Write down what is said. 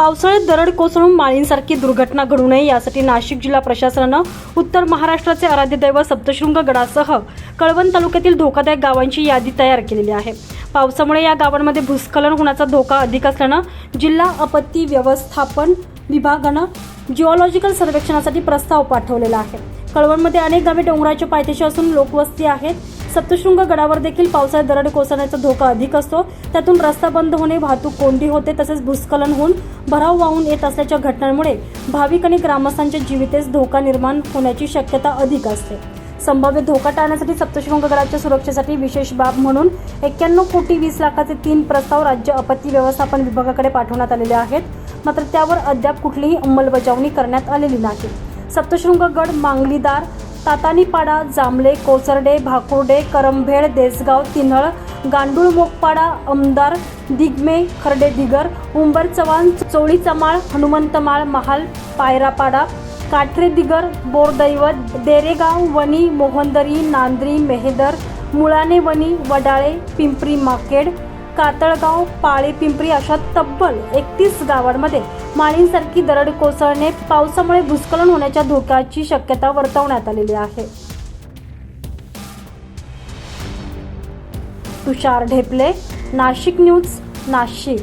पावसाळ्यात दरड कोसळून माळींसारखी दुर्घटना घडू नये यासाठी नाशिक जिल्हा प्रशासनानं उत्तर महाराष्ट्राचे आराध्य दैवत सप्तशृंग गडासह कळवण तालुक्यातील धोकादायक गावांची यादी तयार केलेली आहे. पावसामुळे या गावांमध्ये भूस्खलन होण्याचा धोका अधिक असल्यानं जिल्हा आपत्ती व्यवस्थापन विभागानं जिओलॉजिकल सर्वेक्षणासाठी प्रस्ताव पाठवलेला आहे. कळवणमध्ये अनेक गावे डोंगराच्या पायथ्याशी असून लोकवस्ती आहेत. सप्तशृंग गडावर देखील पावसाळ्यात दरड कोसळण्याचा धोका अधिक असतो. त्यातून रस्ता बंद होणे वाहतूक कोंडी होते तसेच भूस्खलन होऊन भराव वाहून येत असल्याच्या घटनांमुळे भाविक आणि ग्रामस्थांच्या जीवितेस धोका निर्माण होण्याची शक्यता अधिक असते. संभाव्य धोका टाळण्यासाठी सप्तशृंग गडाच्या सुरक्षेसाठी विशेष बाब म्हणून एक्क्याण्णव कोटी वीस लाखाचे तीन प्रस्ताव राज्य आपत्ती व्यवस्थापन विभागाकडे पाठवण्यात आलेले आहेत. मात्र त्यावर अद्याप कुठलीही अंमलबजावणी करण्यात आलेली नाही. सप्तशृंग गड मांगलीदार तातानीपाडा जांभळे कोसरडे भाकुर्डे करंभेळ देसगाव तिन्हळ गांडूळ मोकपाडा आमदार दिग्मे खर्डे दिगर उंबर चव्हाण चोळी चमाळ हनुमंतमाळ महाल पायरापाडा काठरे दिगर बोरदैवत देरेगाव वणी मोहंदरी नांद्री मेहेदर मुळाने वणी वडाळे पिंपरी माकेड कातळगाव पाळी पिंपरी अशा तब्बल एकतीस गावांमध्ये माळींसारखी दरड कोसळणे पावसामुळे भूस्खलन होण्याच्या धोक्याची शक्यता वर्तवण्यात आलेली आहे. तुषार ढेपले नाशिक न्यूज नाशिक.